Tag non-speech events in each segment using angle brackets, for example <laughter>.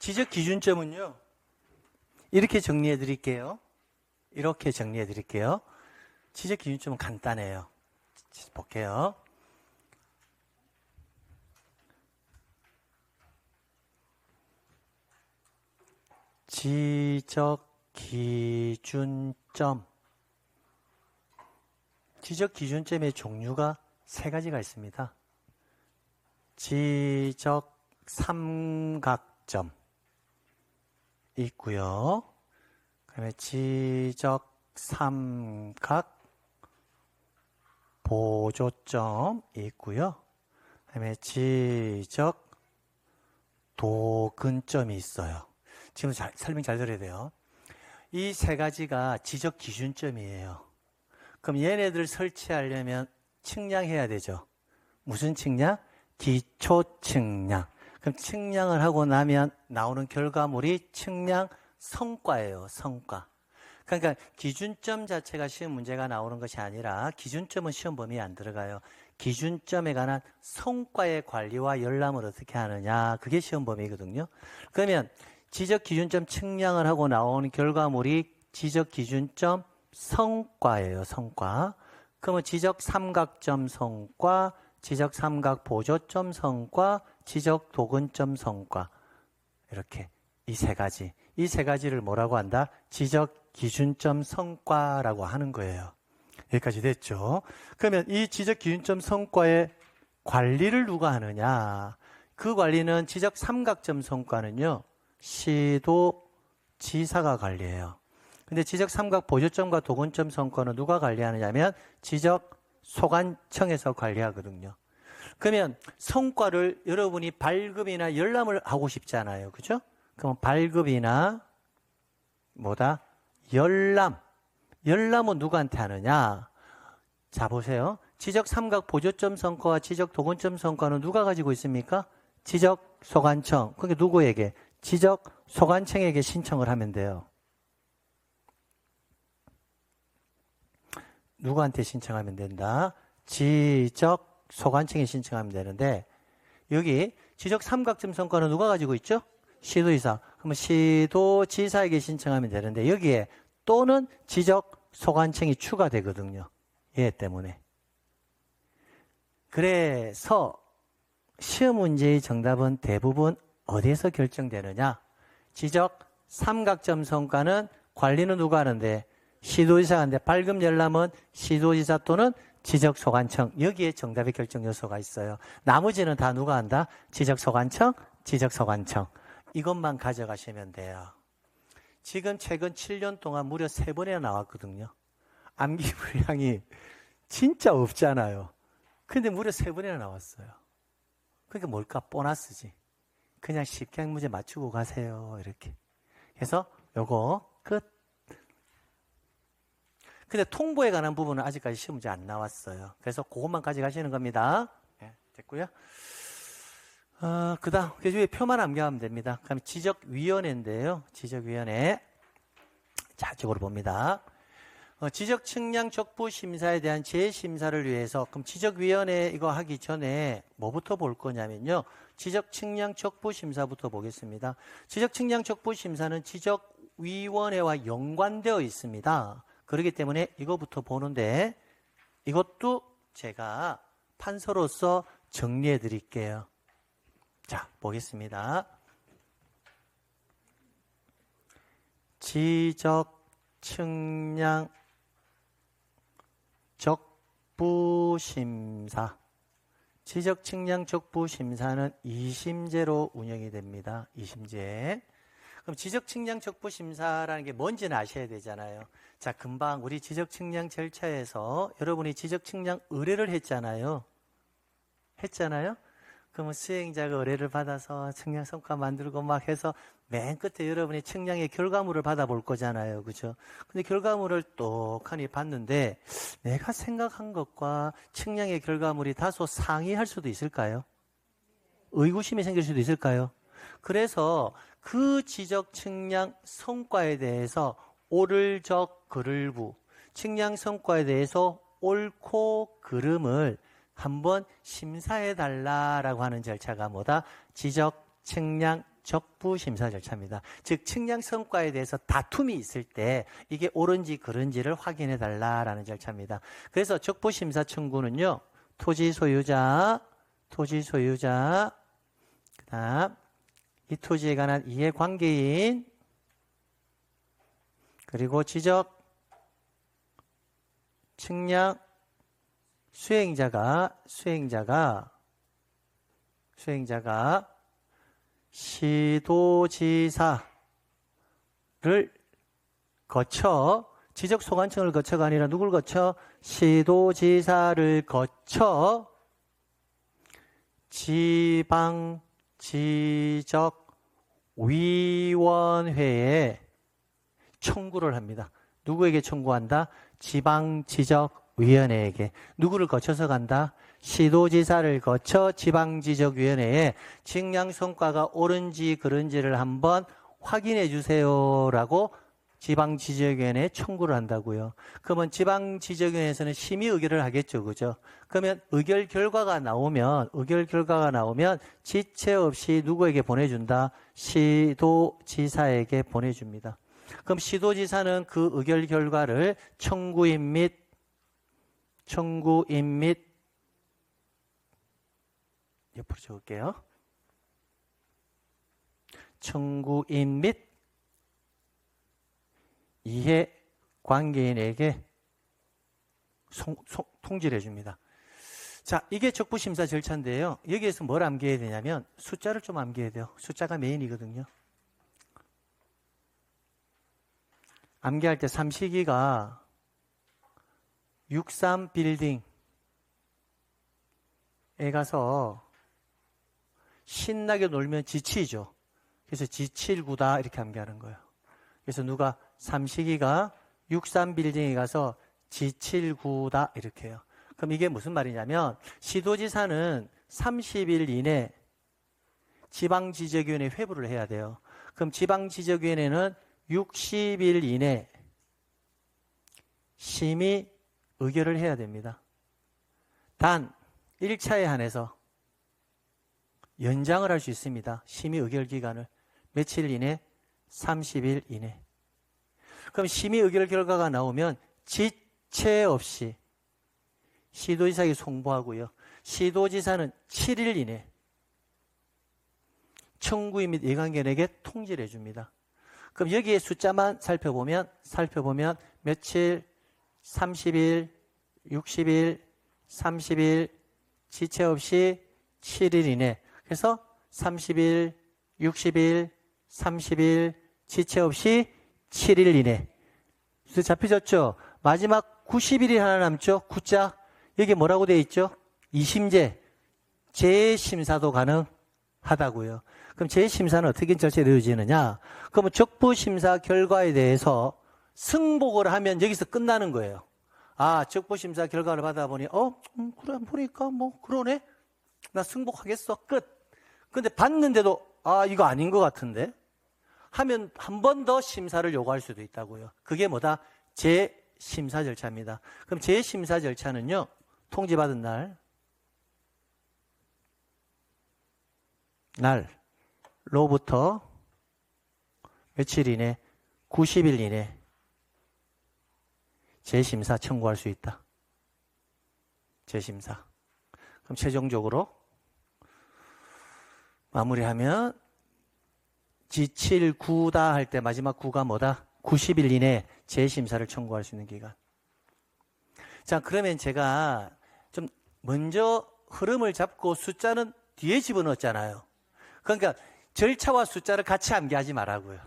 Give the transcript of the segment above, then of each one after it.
지적 기준점은요. 이렇게 정리해 드릴게요. 이렇게 정리해 드릴게요. 지적 기준점은 간단해요. 볼게요. 지적 기준점. 지적 기준점의 종류가 세 가지가 있습니다. 지적 삼각점 있고요. 그다음에 지적 삼각 보조점 있고요. 그다음에 지적 도근점이 있어요. 지금 잘, 설명 잘 들어야 돼요. 이 세 가지가 지적 기준점이에요. 그럼 얘네들 설치하려면 측량해야 되죠. 무슨 측량? 기초 측량. 그럼 측량을 하고 나면 나오는 결과물이 측량 성과예요. 성과. 그러니까 기준점 자체가 시험 문제가 나오는 것이 아니라 기준점은 시험 범위에 안 들어가요. 기준점에 관한 성과의 관리와 열람을 어떻게 하느냐. 그게 시험 범위거든요. 그러면 지적 기준점 측량을 하고 나오는 결과물이 지적 기준점 성과예요. 성과. 그러면 지적 삼각점 성과, 지적 삼각 보조점 성과, 지적 도근점 성과. 이렇게 이 세 가지. 이 세 가지를 뭐라고 한다? 지적 기준점 성과라고 하는 거예요. 여기까지 됐죠? 그러면 이 지적 기준점 성과의 관리를 누가 하느냐? 그 관리는 지적 삼각점 성과는요. 시도 지사가 관리해요. 근데 지적 삼각 보조점과 도근점 성과는 누가 관리하느냐면 지적 소관청에서 관리하거든요. 그러면 성과를 여러분이 발급이나 열람을 하고 싶잖아요. 그죠? 그럼 발급이나 뭐다? 열람. 열람은 누구한테 하느냐? 자, 보세요. 지적 삼각 보조점 성과와 지적 도근점 성과는 누가 가지고 있습니까? 지적 소관청. 그게 누구에게? 지적 소관청에게 신청을 하면 돼요. 누구한테 신청하면 된다? 지적 소관청에 신청하면 되는데 여기 지적 삼각점 성과는 누가 가지고 있죠? 시도지사. 그러면 시도지사에게 신청하면 되는데 여기에 또는 지적 소관청이 추가되거든요. 얘 때문에. 그래서 시험 문제의 정답은 대부분 어디에서 결정되느냐? 지적 삼각점 성과는 관리는 누가 하는데 시도지사가 하는데 발급 열람은 시도지사 또는 지적 소관청 여기에 정답의 결정 요소가 있어요. 나머지는 다 누가 한다? 지적 소관청, 지적 소관청 이것만 가져가시면 돼요. 지금 최근 7년 동안 무려 3번이나 나왔거든요. 암기 <laughs> 분량이 진짜 없잖아요. 근데 무려 3번이나 나왔어요. 그게 뭘까? 보너스지. 그냥 쉽게 문제 맞추고 가세요. 이렇게. 그래서 요거 끝. 근데 통보에 관한 부분은 아직까지 시험 문제 안 나왔어요. 그래서 그것만 가져가시는 겁니다. 네, 됐고요. 어, 그 다음, 그 위에 표만 암기하면 됩니다. 그럼 지적위원회인데요. 지적위원회. 자, 이쪽으로 봅니다. 어, 지적 측량 족부 심사에 대한 재심사를 위해서 그럼 지적위원회 이거 하기 전에 뭐부터 볼 거냐면요. 지적 측량 족부 심사부터 보겠습니다. 지적 측량 족부 심사는 지적위원회와 연관되어 있습니다. 그렇기 때문에 이거부터 보는데 이것도 제가 판서로서 정리해 드릴게요. 자, 보겠습니다. 지적 측량 적부심사 지적 측량 적부심사는 2심제로 운영이 됩니다. 2심제. 그럼 지적 측량 적부심사라는 게 뭔지는 아셔야 되잖아요. 자, 금방 우리 지적 측량 절차에서 여러분이 지적 측량 의뢰를 했잖아요. 했잖아요. 그러면 수행자가 의뢰를 받아서 측량 성과 만들고 막 해서 맨 끝에 여러분이 측량의 결과물을 받아볼 거잖아요. 그죠? 근데 결과물을 똑하니 봤는데 내가 생각한 것과 측량의 결과물이 다소 상이할 수도 있을까요? 의구심이 생길 수도 있을까요? 그래서 그 지적 측량 성과에 대해서 옳을 적 그를 부 측량 성과에 대해서 옳고 그름을 한번 심사해 달라라고 하는 절차가 뭐다? 지적 측량 적부 심사 절차입니다. 즉 측량 성과에 대해서 다툼이 있을 때 이게 옳은지 그른지를 확인해 달라라는 절차입니다. 그래서 적부 심사 청구는요. 토지 소유자, 토지 소유자, 그다음 이 토지에 관한 이해 관계인 그리고 지적 측량 수행자가 수행자가 수행자가 시도지사를 거쳐 지적 소관청을 거쳐가 아니라 누굴 거쳐? 시도지사를 거쳐 지방 지적 위원회에 청구를 합니다. 누구에게 청구한다? 지방지적위원회에게. 누구를 거쳐서 간다? 시도지사를 거쳐 지방지적위원회에 측량 성과가 옳은지 그른지를 한번 확인해 주세요라고 지방지적위원회에 청구를 한다고요. 그러면 지방지적위원회에서는 심의 의결을 하겠죠. 그죠? 그러면 의결 결과가 나오면, 의결 결과가 나오면 지체 없이 누구에게 보내준다? 시도지사에게 보내줍니다. 그럼 시도지사는 그 의결 결과를 청구인 및 청구인 및 옆으로 적을게요. 청구인 및 이해 관계인에게 송, 송, 통지를 해줍니다. 자, 이게 적부심사 절차인데요. 여기에서 뭘 암기해야 되냐면 숫자를 좀 암기해야 돼요. 숫자가 메인이거든요. 암기할 때 삼식이가 63 빌딩에 가서 신나게 놀면 지치죠. 그래서 지칠구다 이렇게 암기하는 거예요. 그래서 누가 삼식이가 63 빌딩에 가서 지칠구다 이렇게 해요. 그럼 이게 무슨 말이냐면 시도지사는 30일 이내 지방지적위원회 회부를 해야 돼요. 그럼 지방지적위원회는 60일 이내 심의 의결을 해야 됩니다. 단 1차에 한해서 연장을 할 수 있습니다. 심의 의결 기간을 며칠 이내 30일 이내. 그럼 심의 의결 결과가 나오면 지체 없이 시도지사에게 송부하고요. 시도지사는 7일 이내 청구인 및 예관견에게 통지를 해줍니다. 그럼 여기에 숫자만 살펴보면 살펴보면 며칠 30일, 60일, 30일 지체 없이 7일 이내. 그래서 30일, 60일, 30일 지체 없이 7일 이내. 잡혀졌죠? 마지막 90일이 하나 남죠? 9자. 여기 뭐라고 되어 있죠? 이심제. 재심사도 가능하다고요. 그럼 재심사는 어떻게 절차에 이루어지느냐? 그러면 적부심사 결과에 대해서 승복을 하면 여기서 끝나는 거예요. 아, 적부심사 결과를 받아보니, 어, 음, 그래, 보니까 뭐, 그러네? 나 승복하겠어. 끝. 근데 봤는데도, 아, 이거 아닌 것 같은데? 하면 한 번 더 심사를 요구할 수도 있다고요. 그게 뭐다? 재심사 절차입니다. 그럼 재심사 절차는요, 통지받은 날, 날, 로부터 며칠 이내, 90일 이내 재심사 청구할 수 있다. 재심사. 그럼 최종적으로 마무리하면 지칠 구다 할 때 마지막 구가 뭐다? 90일 이내 재심사를 청구할 수 있는 기간. 자, 그러면 제가 좀 먼저 흐름을 잡고 숫자는 뒤에 집어넣었잖아요. 그러니까 절차와 숫자를 같이 암기하지 말라고요.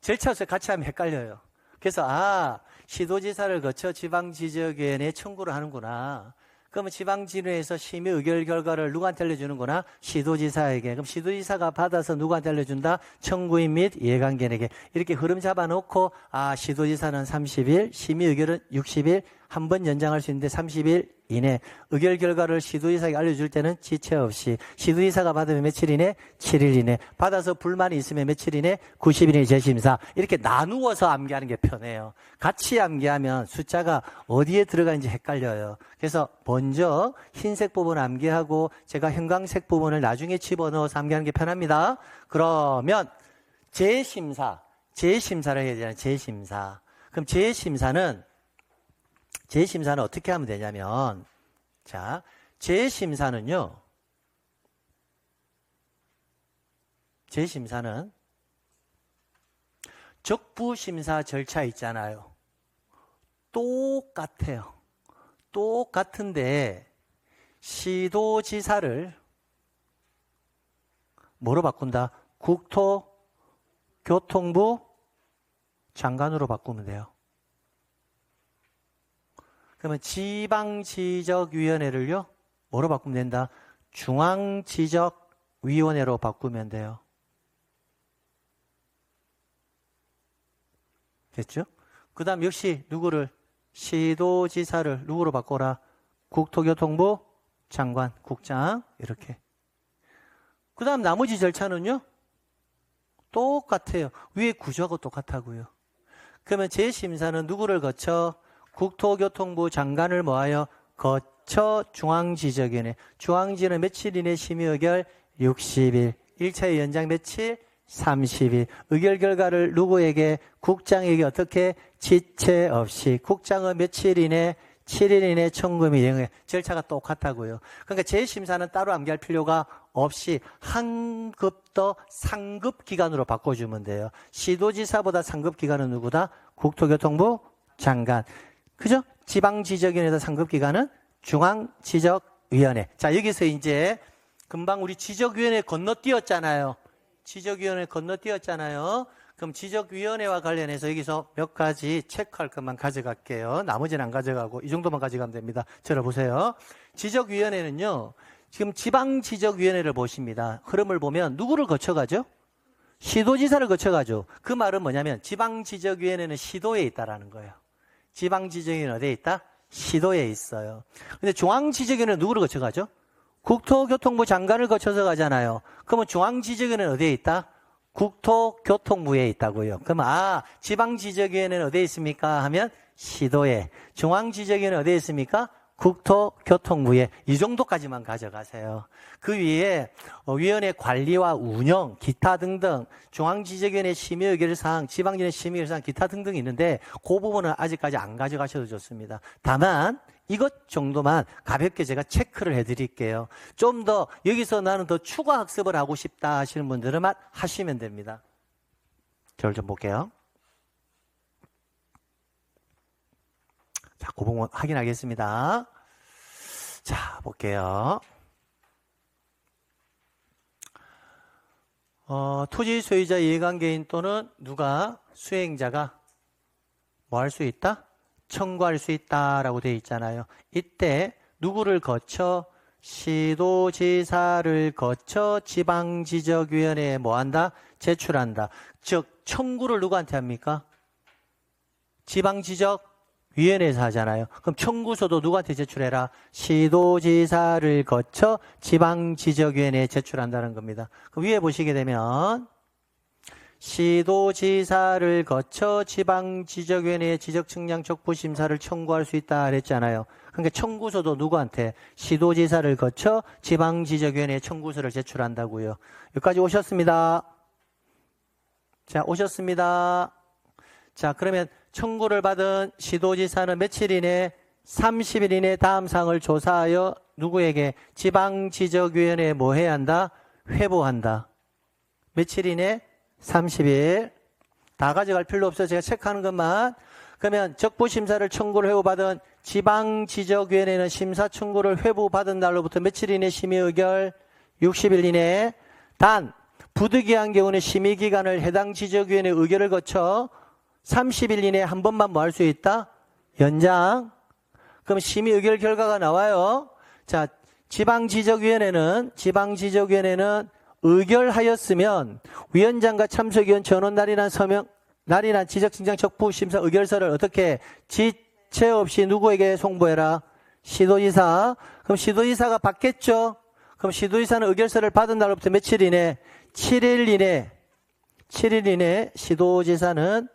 절차와 숫자 같이 하면 헷갈려요. 그래서 아 시도지사를 거쳐 지방지적위원회에 청구를 하는구나. 그러면 지방지회에서 심의 의결 결과를 누구한테 알려주는구나? 시도지사에게. 그럼 시도지사가 받아서 누구한테 알려준다? 청구인 및 이해관계에게. 이렇게 흐름 잡아놓고 아 시도지사는 30일, 심의 의결은 60일 한 번 연장할 수 있는데 30일 이내 의결 결과를 시도지사에게 알려줄 때는 지체 없이 시도지사가 받으면 며칠 이내 7일 이내 받아서 불만이 있으면 며칠 이내 90일 이내 재심사 이렇게 나누어서 암기하는 게 편해요. 같이 암기하면 숫자가 어디에 들어가는지 헷갈려요. 그래서 먼저 흰색 부분 암기하고 제가 형광색 부분을 나중에 집어넣어서 암기하는 게 편합니다. 그러면 재심사 재심사를 해야 되잖아요. 재심사. 그럼 재심사는 재심사는 어떻게 하면 되냐면 자, 재심사는요. 재심사는 적부심사 절차 있잖아요. 똑같아요. 똑같은데 시도지사를 뭐로 바꾼다? 국토교통부 장관으로 바꾸면 돼요. 그러면 지방지적위원회를요, 뭐로 바꾸면 된다? 중앙지적위원회로 바꾸면 돼요. 됐죠? 그 다음 역시 누구를? 시도지사를 누구로 바꿔라? 국토교통부 장관, 국장, 이렇게. 그 다음 나머지 절차는요? 똑같아요. 위에 구조하고 똑같다고요. 그러면 재심사는 누구를 거쳐? 국토교통부 장관을 모하여 거쳐 중앙지적위원회. 중앙지는 며칠 이내 심의 의결? 60일. 1차의 연장 며칠? 30일. 의결 결과를 누구에게? 국장에게 어떻게? 지체 없이. 국장은 며칠 이내? 7일 이내 청구미 영해 절차가 똑같다고요. 그러니까 재심사는 따로 암기할 필요가 없이 한 급 더 상급 기관으로 바꿔주면 돼요. 시도지사보다 상급 기관은 누구다? 국토교통부 장관. 그죠? 지방지적위원회에서 상급 기관은 중앙지적위원회. 자 여기서 이제 금방 우리 지적위원회 건너뛰었잖아요. 지적위원회 건너뛰었잖아요. 그럼 지적위원회와 관련해서 여기서 몇 가지 체크할 것만 가져갈게요. 나머지는 안 가져가고 이 정도만 가져가면 됩니다. 들어보세요. 지적위원회는요. 지금 지방지적위원회를 보십니다. 흐름을 보면 누구를 거쳐가죠? 시도지사를 거쳐가죠. 그 말은 뭐냐면 지방지적위원회는 시도에 있다라는 거예요. 지방지적위원회는 어디에 있다? 시도에 있어요. 근데 중앙지적위원회는 누구를 거쳐 가죠? 국토교통부 장관을 거쳐서 가잖아요. 그러면 중앙지적위원회는 어디에 있다? 국토교통부에 있다고요. 그럼 아 지방지적위원회는 어디에 있습니까? 하면 시도에 중앙지적위원회는 어디에 있습니까? 국토교통부에 이 정도까지만 가져가세요. 그 위에 어, 위원회 관리와 운영, 기타 등등 중앙지적위원회 심의 의결 사항, 지방지원회 심의 의결 사항, 기타 등등이 있는데 그 부분은 아직까지 안 가져가셔도 좋습니다. 다만 이것 정도만 가볍게 제가 체크를 해드릴게요. 좀 더 여기서 나는 더 추가 학습을 하고 싶다 하시는 분들은 하시면 됩니다. 저를 좀 볼게요. 자, 그 부분 확인하겠습니다. 자, 볼게요. 어, 토지 소유자 이해관계인 또는 누가 수행자가 뭐 할 수 있다? 청구할 수 있다라고 되어 있잖아요. 이때 누구를 거쳐 시도지사를 거쳐 지방지적위원회에 뭐 한다? 제출한다. 즉 청구를 누구한테 합니까? 지방지적 위원회에서 하잖아요. 그럼 청구서도 누구한테 제출해라? 시도지사를 거쳐 지방지적위원회에 제출한다는 겁니다. 그 위에 보시게 되면 시도지사를 거쳐 지방지적위원회에 지적측량 촉부심사를 청구할 수 있다 그랬잖아요. 그러니까 청구서도 누구한테? 시도지사를 거쳐 지방지적위원회에 청구서를 제출한다고요. 여기까지 오셨습니다. 자, 오셨습니다. 자, 그러면 청구를 받은 시도지사는 며칠 이내 30일 이내 다음 사항을 조사하여 누구에게 지방지적위원회에 뭐 해야 한다? 회부한다. 며칠 이내? 30일. 다 가져갈 필요 없어요. 제가 체크하는 것만. 그러면 적부심사를 청구를 회부받은 지방지적위원회는 심사 청구를 회부받은 날로부터 며칠 이내 심의 의결 60일 이내 단 부득이한 경우는 심의기간을 해당 지적위원회 의결을 거쳐 30일 이내에 한 번만 뭐 할 수 있다? 연장. 그럼 심의 의결 결과가 나와요. 자, 지방지적위원회는, 지방지적위원회는 의결하였으면 위원장과 참석위원 전원 날이란 서명, 날이란 지적증장 척부 심사 의결서를 어떻게 대체 없이 누구에게 송부해라? 시도지사. 그럼 시도지사가 받겠죠? 그럼 시도지사는 의결서를 받은 날로부터 며칠 이내? 7일 이내. 7일 이내 시도지사는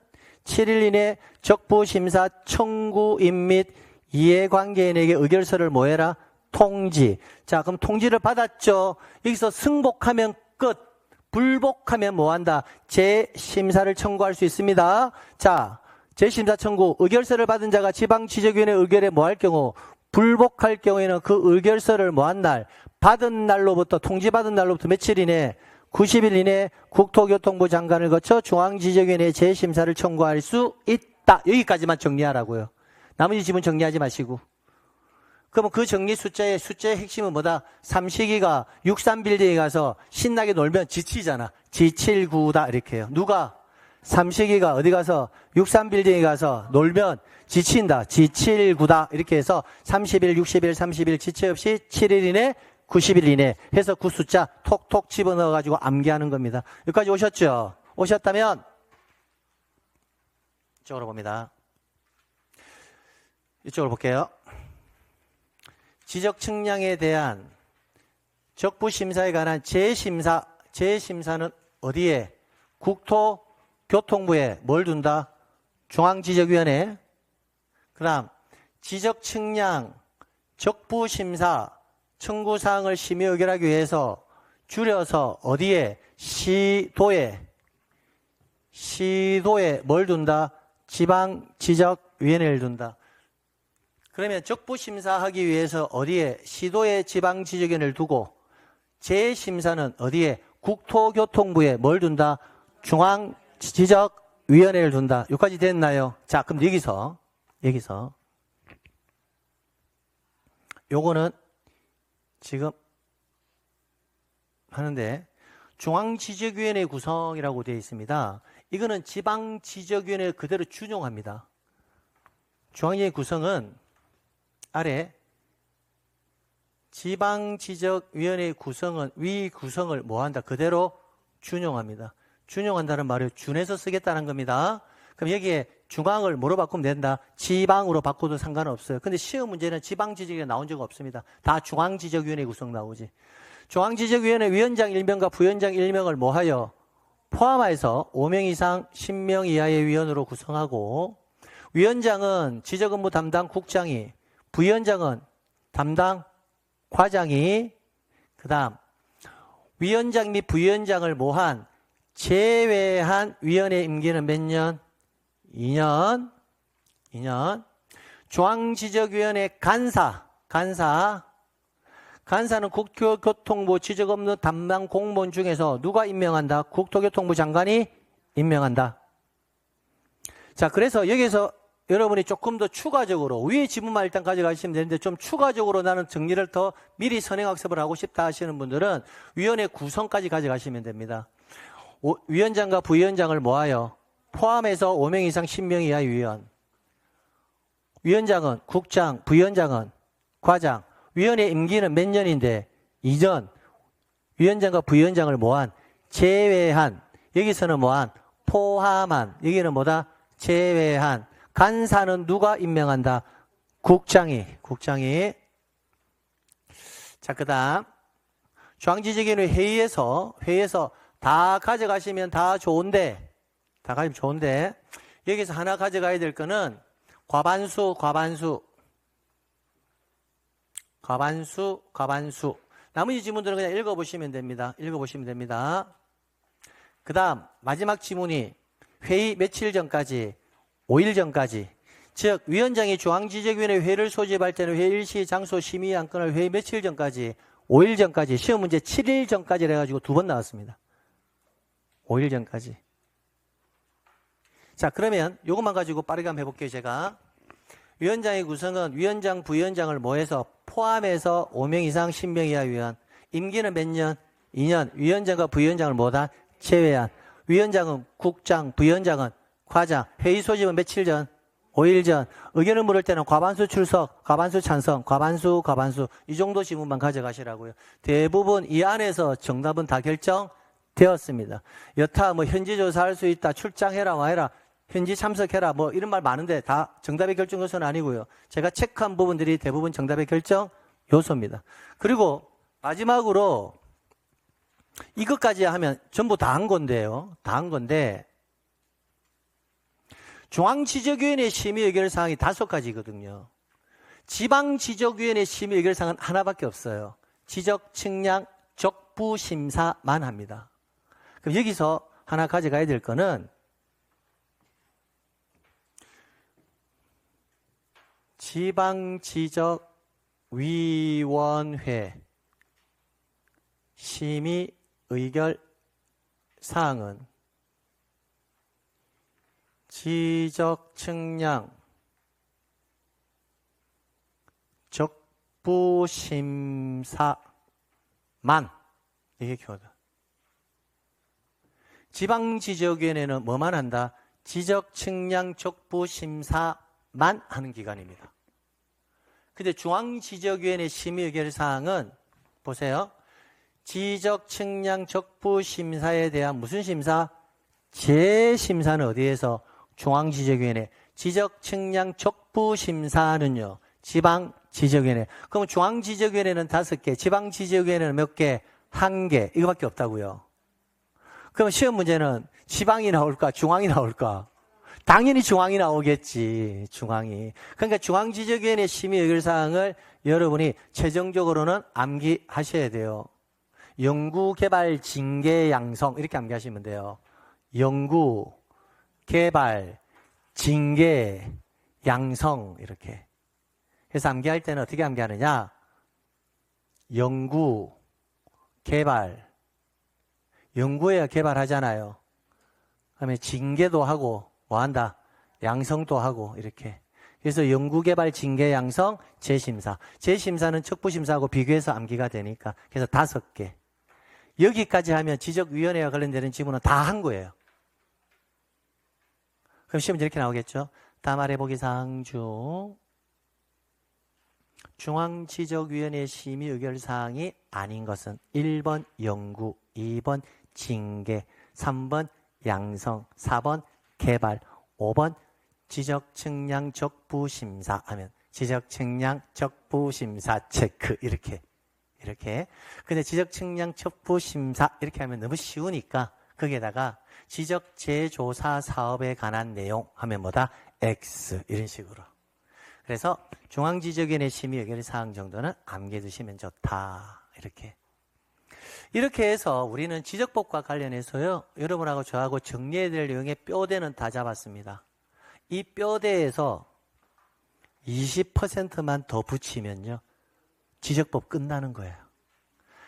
7일 이내 적부심사 청구인 및 이해관계인에게 의결서를 뭐해라? 통지. 자, 그럼 통지를 받았죠? 여기서 승복하면 끝. 불복하면 뭐한다? 재심사를 청구할 수 있습니다. 자, 재심사 청구. 의결서를 받은 자가 지방지적위원회 의결에 뭐할 경우? 불복할 경우에는 그 의결서를 뭐한 날? 받은 날로부터, 통지받은 날로부터 며칠 이내? 90일 이내 국토교통부 장관을 거쳐 중앙지적위원회 재심사를 청구할 수 있다. 여기까지만 정리하라고요. 나머지 지문 정리하지 마시고. 그러면 그 정리 숫자의 숫자의 핵심은 뭐다? 삼식이가 63빌딩에 가서 신나게 놀면 지치잖아. 지칠구다 이렇게 해요. 누가? 삼식이가 어디 가서 63빌딩에 가서 놀면 지친다. 지칠구다 이렇게 해서 30일, 60일, 30일 지체 없이 7일 이내 90일 이내 해서 그 숫자 톡톡 집어넣어 가지고 암기하는 겁니다. 여기까지 오셨죠? 오셨다면 이쪽으로 봅니다. 이쪽으로 볼게요. 지적 측량에 대한 적부 심사에 관한 재심사 재심사는 어디에 국토교통부에 뭘 둔다? 중앙지적위원회. 그다음 지적 측량 적부 심사 청구 사항을 심의 의결하기 위해서 줄여서 어디에 시도에 시도에 뭘 둔다? 지방 지적 위원회를 둔다. 그러면 적부 심사하기 위해서 어디에 시도의 지방 지적위원회를 두고 재심사는 어디에 국토교통부에 뭘 둔다? 중앙 지적 위원회를 둔다. 여기까지 됐나요? 자, 그럼 여기서 여기서 요거는 지금 하는데 중앙지적위원회 구성이라고 되어 있습니다. 이거는 지방지적위원회 그대로 준용합니다. 중앙지적 구성은 아래 지방지적위원회 구성은 위 구성을 뭐한다? 그대로 준용합니다. 준용한다는 말을 준해서 쓰겠다는 겁니다. 그럼 여기에 중앙을 뭐로 바꾸면 된다? 지방으로 바꿔도 상관없어요. 근데 시험 문제는 지방 지적이 나온 적 없습니다. 다 중앙 지적위원회 구성 나오지. 중앙 지적위원회 위원장 1명과 부위원장 1명을 뭐하여? 포함해서 5명 이상 10명 이하의 위원으로 구성하고 위원장은 지적 업무 담당 국장이 부위원장은 담당 과장이 그 다음 위원장 및 부위원장을 모한 제외한 위원회 임기는 몇 년? 2년. 2년. 중앙지적위원회 간사. 간사. 간사는 국토교통부 지적업무 담당 공무원 중에서 누가 임명한다? 국토교통부 장관이 임명한다. 자, 그래서 여기서 여러분이 조금 더 추가적으로 위에 지문만 일단 가져가시면 되는데 좀 추가적으로 나는 정리를 더 미리 선행학습을 하고 싶다 하시는 분들은 위원회 구성까지 가져가시면 됩니다. 오, 위원장과 부위원장을 모아요. 포함해서 5명 이상 10명 이하 위원. 위원장은 국장, 부위원장은 과장. 위원회 임기는 몇 년인데 2년. 위원장과 부위원장을 모한 제외한 여기서는 뭐한 포함한 여기는 뭐다 제외한 간사는 누가 임명한다? 국장이, 국장이. 자, 그 다음. 중앙지적위원회 회의에서, 회의에서 다 가져가시면 다 좋은데, 다 가지면 좋은데, 여기서 하나 가져가야 될 거는 과반수, 과반수. 과반수, 과반수. 나머지 지문들은 그냥 읽어보시면 됩니다. 읽어보시면 됩니다. 그 다음, 마지막 지문이 회의 며칠 전까지 5일 전까지 즉 위원장이 중앙지적위원회 회의를 소집할 때는 회의 일시 장소 심의 안건을 회의 며칠 전까지 5일 전까지 시험 문제 7일 전까지 해가지고 두 번 나왔습니다. 5일 전까지. 자 그러면 이것만 가지고 빠르게 한번 해볼게요 제가. 위원장의 구성은 위원장, 부위원장을 모해서 포함해서 5명 이상 10명 이하 위원. 임기는 몇 년? 2년. 위원장과 부위원장을 모다 제외한. 위원장은 국장, 부위원장은 과장, 회의 소집은 며칠 전? 5일 전. 의견을 물을 때는 과반수 출석, 과반수 찬성, 과반수, 과반수. 이 정도 지문만 가져가시라고요. 대부분 이 안에서 정답은 다 결정되었습니다. 여타 뭐 현지 조사할 수 있다, 출장해라, 와해라. 현지 참석해라. 뭐 이런 말 많은데 다 정답의 결정 요소는 아니고요. 제가 체크한 부분들이 대부분 정답의 결정 요소입니다. 그리고 마지막으로 이것까지 하면 전부 다 한 건데요. 다 한 건데 중앙지적위원회 심의 의결 사항이 다섯 가지거든요. 지방지적위원회 심의 의결 사항은 하나밖에 없어요. 지적, 측량, 적부 심사만 합니다. 그럼 여기서 하나 가져가야 될 거는 지방지적 위원회 심의 의결 사항은 지적 측량 적부 심사만 이게 키워드. 지방 지적위원회는 뭐만 한다? 지적 측량 적부 심사 만 하는 기관입니다. 근데 중앙지적위원회 심의 의결 사항은 보세요. 지적 측량 적부 심사에 대한 무슨 심사? 재심사는 어디에서? 중앙지적위원회. 지적 측량 적부 심사는요. 지방 지적위원회. 그럼 중앙 지적위원회는 다섯 개, 지방 지적위원회는 몇 개? 한 개. 이거밖에 없다고요. 그럼 시험 문제는 지방이 나올까? 중앙이 나올까? 당연히 중앙이 나오겠지. 중앙이. 그러니까 중앙지적위원회 심의 의결사항을 여러분이 최종적으로는 암기하셔야 돼요. 연구, 개발, 징계, 양성 이렇게 암기하시면 돼요. 연구, 개발, 징계, 양성 이렇게. 그래서 암기할 때는 어떻게 암기하느냐? 연구, 개발, 연구해야 개발하잖아요. 그다음에 징계도 하고 뭐 한다? 양성도 하고 이렇게. 그래서 연구개발, 징계, 양성, 재심사. 재심사는 척부심사하고 비교해서 암기가 되니까. 그래서 다섯 개. 여기까지 하면 지적위원회와 관련되는 지문은 다 한 거예요. 그럼 시험 이렇게 나오겠죠? 다음 아래 보기 사항 중 중앙지적위원회 심의 의결 사항이 아닌 것은 1번 연구, 2번 징계, 3번 양성, 4번 개발, 5번 지적 측량 적부 심사 하면 지적 측량 적부 심사 체크. 이렇게. 이렇게. 근데 지적 측량 적부 심사 이렇게 하면 너무 쉬우니까 거기에다가 지적 재조사 사업에 관한 내용 하면 뭐다? X. 이런 식으로. 그래서 중앙지적위원회 심의 의결 사항 정도는 암기해 두시면 좋다. 이렇게 이렇게 해서 우리는 지적법과 관련해서요, 여러분하고 저하고 정리해야 될 내용의 뼈대는 다 잡았습니다. 이 뼈대에서 20%만 더 붙이면요, 지적법 끝나는 거예요.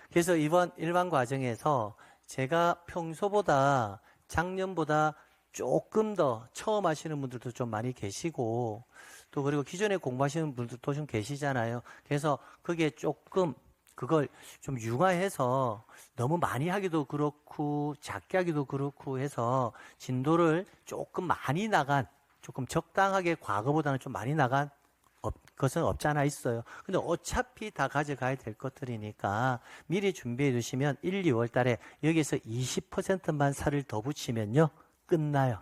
그래서 이번 일반 과정에서 제가 평소보다 작년보다 조금 더 처음 하시는 분들도 좀 많이 계시고 또 그리고 기존에 공부하시는 분들도 좀 계시잖아요. 그래서 그게 조금 그걸 좀 융화해서 너무 많이 하기도 그렇고 작게 하기도 그렇고 해서 진도를 조금 많이 나간 조금 적당하게 과거보다는 좀 많이 나간 것은 없지 않아 있어요. 근데 어차피 다 가져가야 될 것들이니까 미리 준비해 두시면 1, 2월 달에 여기서 20%만 살을 더 붙이면요. 끝나요.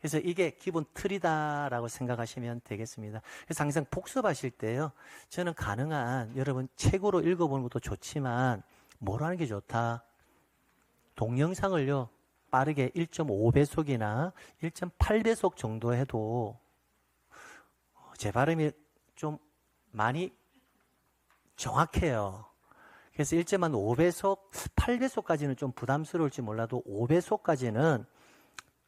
그래서 이게 기본 틀이다라고 생각하시면 되겠습니다. 그래서 항상 복습하실 때요. 저는 가능한 여러분 책으로 읽어보는 것도 좋지만 뭘 하는 게 좋다. 동영상을요. 빠르게 1.5배속이나 1.8배속 정도 해도 제 발음이 좀 많이 정확해요. 그래서 1.5배속, 8배속까지는 좀 부담스러울지 몰라도 5배속까지는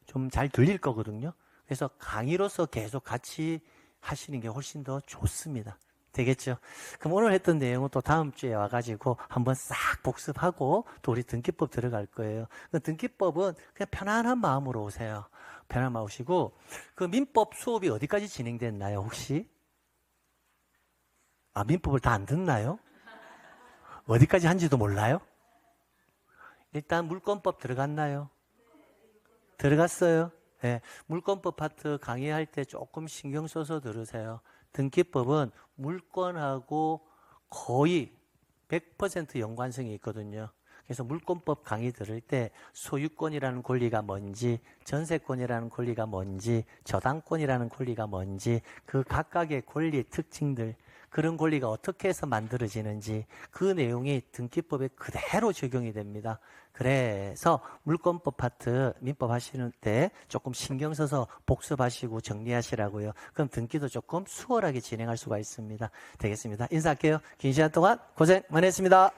좀 잘 들릴 거거든요. 그래서 강의로서 계속 같이 하시는 게 훨씬 더 좋습니다. 되겠죠? 그럼 오늘 했던 내용은 또 다음 주에 와가지고 한번 싹 복습하고 또 우리 등기법 들어갈 거예요. 그 등기법은 그냥 편안한 마음으로 오세요. 편안한 마음 오시고 그 민법 수업이 어디까지 진행됐나요? 혹시? 아, 민법을 다 안 듣나요? 어디까지 한지도 몰라요? 일단 물권법 들어갔나요? 들어갔어요? 네. 물권법 파트 강의할 때 조금 신경 써서 들으세요. 등기법은 물권하고 거의 100% 연관성이 있거든요. 그래서 물권법 강의 들을 때 소유권이라는 권리가 뭔지, 전세권이라는 권리가 뭔지, 저당권이라는 권리가 뭔지, 그 각각의 권리의 특징들, 그런 권리가 어떻게 해서 만들어지는지 그 내용이 등기법에 그대로 적용이 됩니다. 그래서 물권법 파트 민법 하시는 때 조금 신경 써서 복습하시고 정리하시라고요. 그럼 등기도 조금 수월하게 진행할 수가 있습니다. 되겠습니다. 인사할게요. 긴 시간 동안 고생 많으셨습니다.